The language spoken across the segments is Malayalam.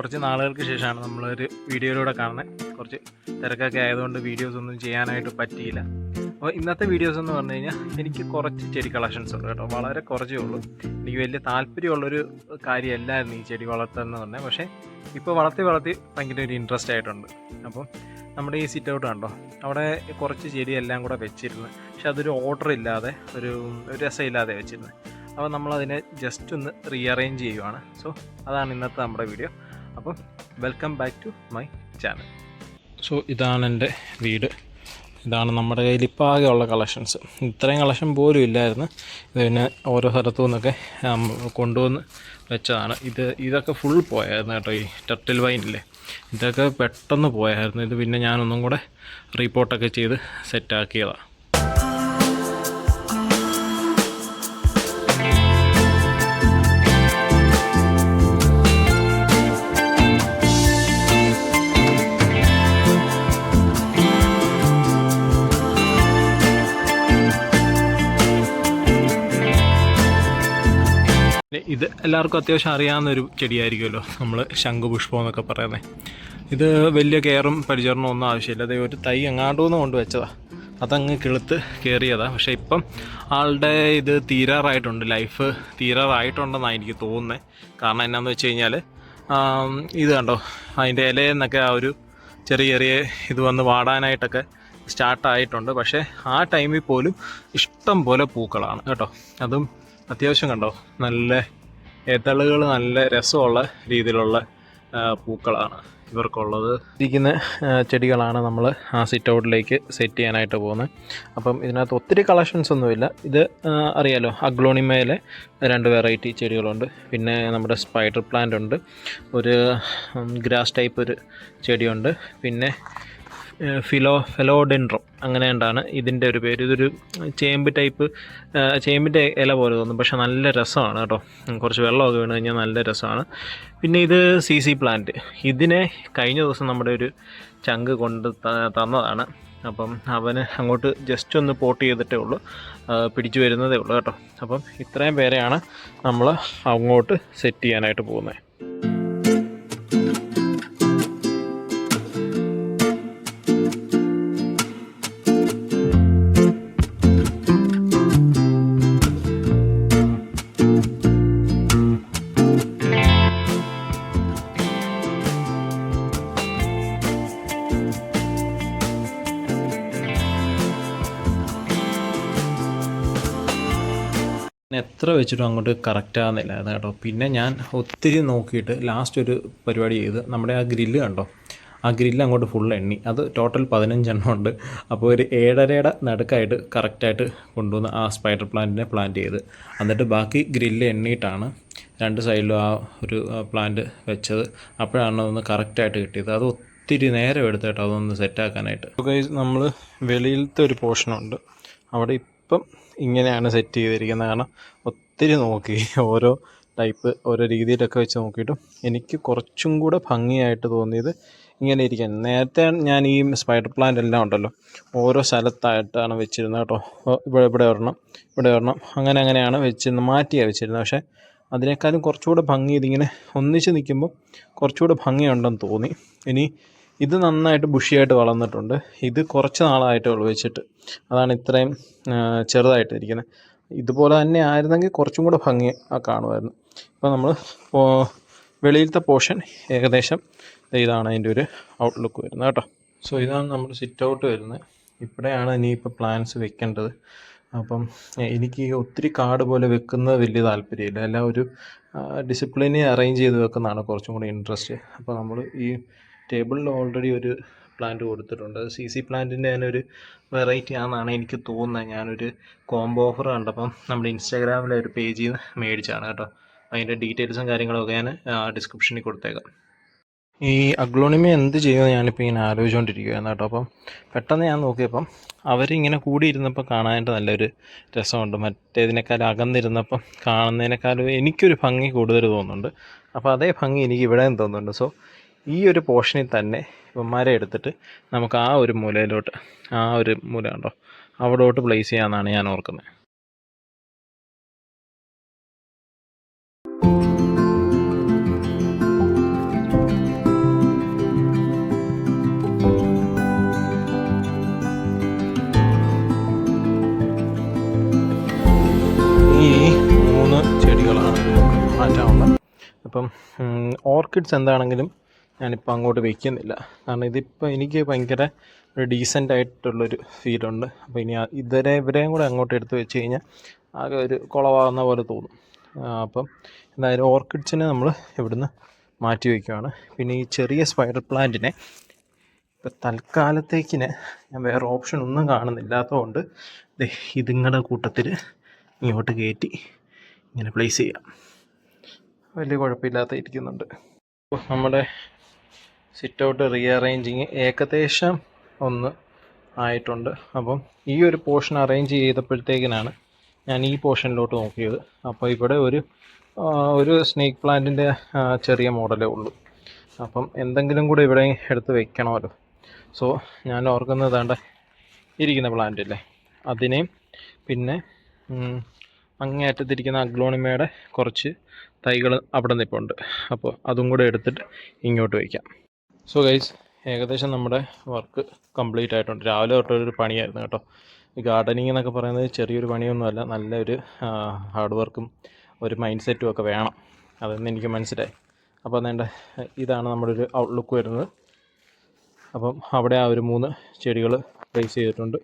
കുറച്ച് നാളുകൾക്ക് ശേഷമാണ് നമ്മളൊരു വീഡിയോയിലൂടെ കാണുന്നത് കുറച്ച് തിരക്കൊക്കെ ആയതുകൊണ്ട് വീഡിയോസ് ഒന്നും ചെയ്യാനായിട്ട് പറ്റിയില്ല. അപ്പോൾ ഇന്നത്തെ വീഡിയോസ് എന്ന് പറഞ്ഞു കഴിഞ്ഞാൽ എനിക്ക് കുറച്ച് ചെടി കളക്ഷൻസ് ഉണ്ട് കേട്ടോ. വളരെ കുറച്ചേ ഉള്ളൂ. എനിക്ക് വലിയ താല്പര്യമുള്ളൊരു കാര്യമല്ലായിരുന്നു ഈ ചെടി വളർത്തുന്നതെന്ന് പറഞ്ഞാൽ. പക്ഷേ ഇപ്പോൾ വളർത്തി വളർത്തി ഭയങ്കര ഒരു ഇൻട്രസ്റ്റ് ആയിട്ടുണ്ട്. അപ്പം നമ്മുടെ ഈ സിറ്റ് ഔട്ട് കണ്ടോ? അവിടെ കുറച്ച് ചെടി എല്ലാം കൂടെ വെച്ചിരുന്നു. പക്ഷെ അതൊരു ഓർഡർ ഇല്ലാതെ ഒരു ഒരു രസമില്ലാതെ വെച്ചിരുന്നു. അപ്പോൾ നമ്മളതിനെ ജസ്റ്റ് ഒന്ന് റീഅറേഞ്ച് ചെയ്യുവാണ്. സോ അതാണ് ഇന്നത്തെ നമ്മുടെ വീഡിയോ അപ്പം welcome back to my channel so ഇതാണ് എന്റെ വീട്. ഇതാണ് നമ്മുടെ കയ്യിൽ ഇപ്പോൾ ആകെയുള്ള കളക്ഷൻസ് ഇത്രയും കളക്ഷൻ പോലും ഇല്ലായിരുന്നു. ഇത് പിന്നെ ഓരോ സ്ഥലത്തു നിന്നൊക്കെ കൊണ്ടുവന്ന് വെച്ചതാണ്. ഇത് ഇതൊക്കെ ഫുൾ പോയായിരുന്നു കേട്ടോ ഈ ടർട്ടിൽ വൈനില്ലേ ഇതൊക്കെ പെട്ടെന്ന് പോയായിരുന്നു. ഇത് പിന്നെ ഞാനൊന്നും കൂടെ റിപ്പോർട്ടൊക്കെ ചെയ്ത് സെറ്റാക്കിയതാണ് ഇത് എല്ലാവർക്കും അത്യാവശ്യം അറിയാവുന്ന ഒരു ചെടിയായിരിക്കുമല്ലോ നമ്മൾ ശംഖുപുഷ്പം എന്നൊക്കെ പറയുന്നത്. ഇത് വലിയ കെയറും പരിചരണവും ഒന്നും ആവശ്യമില്ല. അതേ ഒരു തൈ എങ്ങാണ്ടൂന്ന് കൊണ്ട് വെച്ചതാണ് അതങ്ങ് കിളുത്ത് കയറിയതാണ് പക്ഷേ ഇപ്പം ആളുടെ ഇത് തീരാറായിട്ടുണ്ട്. ലൈഫ് തീരാറായിട്ടുണ്ടെന്നാണ് എനിക്ക് തോന്നുന്നത് കാരണം എന്നാന്ന് വെച്ച് കഴിഞ്ഞാൽ ഇത് കണ്ടോ? അതിന്റെ ഇലയെന്നൊക്കെ ആ ഒരു ചെറിയ ചെറിയ ഇത് വന്ന് വാടാനായിട്ടൊക്കെ സ്റ്റാർട്ടായിട്ടുണ്ട്. പക്ഷേ ആ ടൈമിൽ പോലും ഇഷ്ടം പോലെ പൂക്കളാണ്. കേട്ടോ? അതും അത്യാവശ്യം കണ്ടോ? നല്ല എതളുകൾ നല്ല രസമുള്ള രീതിയിലുള്ള പൂക്കളാണ് ഇവർക്കുള്ളത്. ഇരിക്കുന്ന ചെടികളാണ് നമ്മൾ ആ സിറ്റ് ഔട്ടിലേക്ക് സെറ്റ് ചെയ്യാനായിട്ട് പോകുന്നത്. അപ്പം ഇതിനകത്ത് ഒത്തിരി കളക്ഷൻസ് ഒന്നുമില്ല. ഇത് അറിയാലോ അഗ്ലോണിമയിലെ രണ്ട് വെറൈറ്റി ചെടികളുണ്ട്. പിന്നെ നമ്മുടെ സ്പൈഡർ പ്ലാന്റ് ഉണ്ട്. ഒരു ഗ്രാസ് ടൈപ്പ് ഒരു ചെടിയുണ്ട്. പിന്നെ ഫിലോ ഫെലോഡെൻഡ്രം അങ്ങനെ ഉണ്ടാണ് ഇതിന്റെ ഒരു പേര്. ഇതൊരു ചേമ്പ് ടൈപ്പ് ചേമ്പിന്റെ ഇല പോലെ തോന്നും. പക്ഷെ നല്ല രസമാണ് കേട്ടോ. കുറച്ച് വെള്ളമൊക്കെ വീണ് കഴിഞ്ഞാൽ നല്ല രസമാണ്. പിന്നെ ഇത് സി സി പ്ലാന്റ്. ഇതിനെ കഴിഞ്ഞ ദിവസം നമ്മുടെ ഒരു ചങ്ക് കൊണ്ട് തന്നതാണ്. അപ്പം അവന് അങ്ങോട്ട് ജസ്റ്റ് ഒന്ന് പോട്ട് ചെയ്തിട്ടേ ഉള്ളൂ. പിടിച്ചു വരുന്നതേ ഉള്ളൂ കേട്ടോ. അപ്പം ഇത്രയും പേരെയാണ് നമ്മൾ അങ്ങോട്ട് സെറ്റ് ചെയ്യാനായിട്ട് പോകുന്നത്. എത്ര വെച്ചിട്ടും അങ്ങോട്ട് കറക്റ്റ് ആകുന്നില്ലായിരുന്നു കേട്ടോ. പിന്നെ ഞാൻ ഒത്തിരി നോക്കിയിട്ട് ലാസ്റ്റ് ഒരു പരിപാടി ചെയ്ത് നമ്മുടെ ആ ഗ്രില്ല് കണ്ടോ? ആ ഗ്രില്ല് അങ്ങോട്ട് ഫുൾ എണ്ണി. അത് ടോട്ടൽ പതിനഞ്ചെണ്ണം ഉണ്ട്. അപ്പോൾ ഒരു ഏഴരയുടെ നടുക്കായിട്ട് കറക്റ്റായിട്ട് കൊണ്ടുവന്ന് ആ സ്പൈഡർ പ്ലാന്റിനെ പ്ലാന്റ് ചെയ്ത്. എന്നിട്ട് ബാക്കി ഗ്രില്ല് എണ്ണിയിട്ടാണ് രണ്ട് സൈഡിലും ആ ഒരു പ്ലാന്റ് വെച്ചത്. അപ്പോഴാണ് അതൊന്ന് കറക്റ്റായിട്ട് കിട്ടിയത്. അത് ഒത്തിരി നേരം എടുത്ത് അതൊന്ന് സെറ്റാക്കാനായിട്ട് നമ്മൾ വെളിയിലത്തെ ഒരു പോർഷനുണ്ട് അവിടെ ഇപ്പം ഇങ്ങനെയാണ് സെറ്റ് ചെയ്തിരിക്കുന്നത്. കാരണം ഒത്തിരി നോക്കി. ഓരോ ടൈപ്പ് ഓരോ രീതിയിലൊക്കെ വെച്ച് നോക്കിയിട്ടും എനിക്ക് കുറച്ചും കൂടെ ഭംഗിയായിട്ട് തോന്നിയത് ഇങ്ങനെ ഇരിക്കാൻ. നേരത്തെ ഞാൻ ഈ സ്പൈഡർ പ്ലാന്റ് എല്ലാം ഉണ്ടല്ലോ. ഓരോ സ്ഥലത്തായിട്ടാണ് വെച്ചിരുന്നത് കേട്ടോ. ഇവിടെ ഇവിടെ ഒരെണ്ണം ഇവിടെ ഒരെണ്ണം. അങ്ങനെ അങ്ങനെയാണ് വെച്ചിരുന്നത് മാറ്റിയാണ് വെച്ചിരുന്നത്. പക്ഷേ അതിനേക്കാളും കുറച്ചുകൂടെ ഭംഗി ഇതിങ്ങനെ ഒന്നിച്ച് നിൽക്കുമ്പോൾ കുറച്ചുകൂടെ ഭംഗിയുണ്ടെന്ന് തോന്നി. ഇനി ഇത് നന്നായിട്ട് ബുഷിയായിട്ട് വളർന്നിട്ടുണ്ട്. ഇത് കുറച്ച് നാളായിട്ട് ഉള്ളൂ വെച്ചിട്ട് അതാണ് ഇത്രയും ചെറുതായിട്ട് ഇരിക്കുന്നത് ഇതുപോലെ തന്നെ ആയിരുന്നെങ്കിൽ കുറച്ചും കൂടെ ഭംഗി കാണുമായിരുന്നു. ഇപ്പോൾ നമ്മൾ വെളിയിലത്തെ പോർഷൻ ഏകദേശം ഇതാണ് അതിന്റെ ഒരു ഔട്ട്ലുക്ക് വരുന്നത് കേട്ടോ. സോ ഇതാണ് നമ്മൾ സിറ്റ് ഔട്ട് വരുന്നത് ഇവിടെയാണ് ഇനിയിപ്പോൾ പ്ലാൻസ് വെക്കേണ്ടത്. അപ്പം എനിക്ക് ഒത്തിരി കാട് പോലെ വെക്കുന്നത് വലിയ താല്പര്യമില്ല. എല്ലാം ഒരു ഡിസിപ്ലിനെ അറേഞ്ച് ചെയ്ത് വെക്കുന്നതാണ് കുറച്ചും കൂടി ഇൻട്രസ്റ്റ് അപ്പോൾ നമ്മൾ ഈ ടേബിളിൽ ഓൾറെഡി ഒരു പ്ലാന്റ് കൊടുത്തിട്ടുണ്ട്. സി സി പ്ലാന്റിന്റെ തന്നെ ഒരു വെറൈറ്റി ആണെന്നാണ് എനിക്ക് തോന്നുന്നത്. ഞാനൊരു കോംബോ ഓഫർ കണ്ടപ്പം നമ്മുടെ ഇൻസ്റ്റാഗ്രാമിലെ ഒരു പേജിൽ നിന്ന് മേടിച്ചാണ് കേട്ടോ. അതിന്റെ ഡീറ്റെയിൽസും കാര്യങ്ങളൊക്കെ ഞാൻ ഡിസ്ക്രിപ്ഷനിൽ കൊടുത്തേക്കാം. ഈ അഗ്ലോണിമ എന്ത് ചെയ്യുമെന്ന് ഞാനിപ്പോൾ ഇങ്ങനെ ആലോചിച്ചുകൊണ്ടിരിക്കുകയായിരുന്നു കേട്ടോ. അപ്പം പെട്ടെന്ന് ഞാൻ നോക്കിയപ്പം അവരിങ്ങനെ കൂടിയിരുന്നപ്പോൾ കാണാനായിട്ട് നല്ലൊരു രസമുണ്ട്. മറ്റേതിനേക്കാളും അകന്നിരുന്നപ്പം കാണുന്നതിനേക്കാളും എനിക്കൊരു ഭംഗി കൂടുതൽ തോന്നുന്നുണ്ട്. അപ്പോൾ അതേ ഭംഗി എനിക്ക് ഇവിടെയും തോന്നുന്നുണ്ട്. സോ ഈ ഒരു പോർഷനിൽ തന്നെ ഇവന്മാരെ എടുത്തിട്ട് നമുക്ക് ആ ഒരു മൂലയിലോട്ട് ആ ഒരു മൂല ഉണ്ടോ അവിടോട്ട് പ്ലേസ് ചെയ്യാമെന്നാണ് ഞാൻ ഓർക്കുന്നത്. ഇപ്പം അപ്പം ഓർക്കിഡ്സ് എന്താണെങ്കിലും ഞാനിപ്പോൾ അങ്ങോട്ട് വയ്ക്കുന്നില്ല കാരണം ഇതിപ്പോൾ എനിക്ക് ഭയങ്കര ഒരു ഡീസന്റ് ആയിട്ടുള്ളൊരു ഫീലുണ്ട് അപ്പോൾ ഇനി ഇതുവരെ ഇവരെ ഇവരെയും കൂടെ അങ്ങോട്ട് എടുത്ത് വെച്ച് കഴിഞ്ഞാൽ ആകെ ഒരു കുളവാകുന്ന പോലെ തോന്നും. അപ്പം എന്തായാലും ഓർക്കിഡ്സിനെ നമ്മൾ ഇവിടുന്ന് മാറ്റി വയ്ക്കുവാണ് പിന്നെ ഈ ചെറിയ സ്പൈഡർ പ്ലാന്റിനെ ഇപ്പം തൽക്കാലത്തേക്കിനെ ഞാൻ വേറെ ഓപ്ഷൻ ഒന്നും കാണുന്നില്ലാത്തതുകൊണ്ട് ഇതിങ്ങളുടെ കൂട്ടത്തിൽ ഇങ്ങോട്ട് കയറ്റി ഇങ്ങനെ പ്ലേസ് ചെയ്യാം. വലിയ കുഴപ്പമില്ലാത്ത ഇരിക്കുന്നുണ്ട്. നമ്മുടെ സിറ്റ് ഔട്ട് റീഅറേഞ്ചിങ് ഏകദേശം ഒന്ന് ആയിട്ടുണ്ട്. അപ്പം ഈ ഒരു പോർഷൻ അറേഞ്ച് ചെയ്തപ്പോഴത്തേക്കിനാണ് ഞാൻ ഈ പോർഷനിലോട്ട് നോക്കിയത്. അപ്പോൾ ഇവിടെ ഒരു ഒരു സ്നേക്ക് പ്ലാന്റിന്റെ ചെറിയ മോഡലേ ഉള്ളൂ. അപ്പം എന്തെങ്കിലും കൂടെ ഇവിടെ എടുത്ത് വെക്കണമല്ലോ. സോ ഞാൻ ഓർക്കുന്നത് വേണ്ട ഇരിക്കുന്ന പ്ലാന്റ് അല്ലേ അതിനെയും പിന്നെ അങ്ങേയറ്റത്തിരിക്കുന്ന അഗ്ലോണിമയുടെ കുറച്ച് തൈകൾ അവിടെ നിൽപ്പുണ്ട് അപ്പോൾ അതും കൂടെ എടുത്തിട്ട് ഇങ്ങോട്ട് വയ്ക്കാം സോ ഗൈസ് ഏകദേശം നമ്മുടെ വർക്ക് കംപ്ലീറ്റ് ആയിട്ടുണ്ട്. രാവിലെ തൊട്ടൊരു പണിയായിരുന്നു കേട്ടോ. ഈ ഗാർഡനിങ് എന്നൊക്കെ പറയുന്നത് ചെറിയൊരു പണിയൊന്നുമല്ല നല്ലൊരു ഹാർഡ് വർക്കും ഒരു മൈൻഡ് സെറ്റും ഒക്കെ വേണം. അതെന്ന് എനിക്ക് മനസ്സിലായി. അപ്പോൾ അതേണ്ട ഇതാണ് നമ്മുടെ ഒരു ഔട്ട്ലുക്ക് വരുന്നത്. അപ്പം അവിടെ ആ ഒരു മൂന്ന് ചെടികൾ പ്ലേസ് ചെയ്തിട്ടുണ്ട്.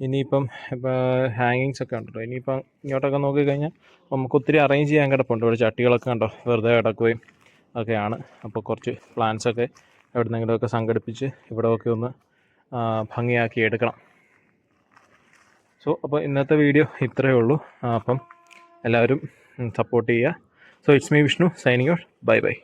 ഇനിയിപ്പം ഇപ്പോൾ ഹാങ്ങിങ്സ് ഒക്കെ ഉണ്ടല്ലോ. ഇനിയിപ്പം ഇങ്ങോട്ടൊക്കെ നോക്കിക്കഴിഞ്ഞാൽ നമുക്ക് ഒത്തിരി അറേഞ്ച് ചെയ്യാൻ കിടപ്പുണ്ട്. ഇവിടെ ചട്ടികളൊക്കെ ഉണ്ടോ വെറുതെ കിടക്കുകയും ഒക്കെയാണ്. അപ്പോൾ കുറച്ച് പ്ലാൻസൊക്കെ എവിടെന്നെങ്കിലുമൊക്കെ സംഘടിപ്പിച്ച് ഇവിടെ ഒക്കെ ഒന്ന് ഭംഗിയാക്കി എടുക്കണം. സോ അപ്പോൾ ഇന്നത്തെ വീഡിയോ ഇത്രയേ ഉള്ളൂ. അപ്പം എല്ലാവരും സപ്പോർട്ട് ചെയ്യുക. So it's me Vishnu signing out bye bye.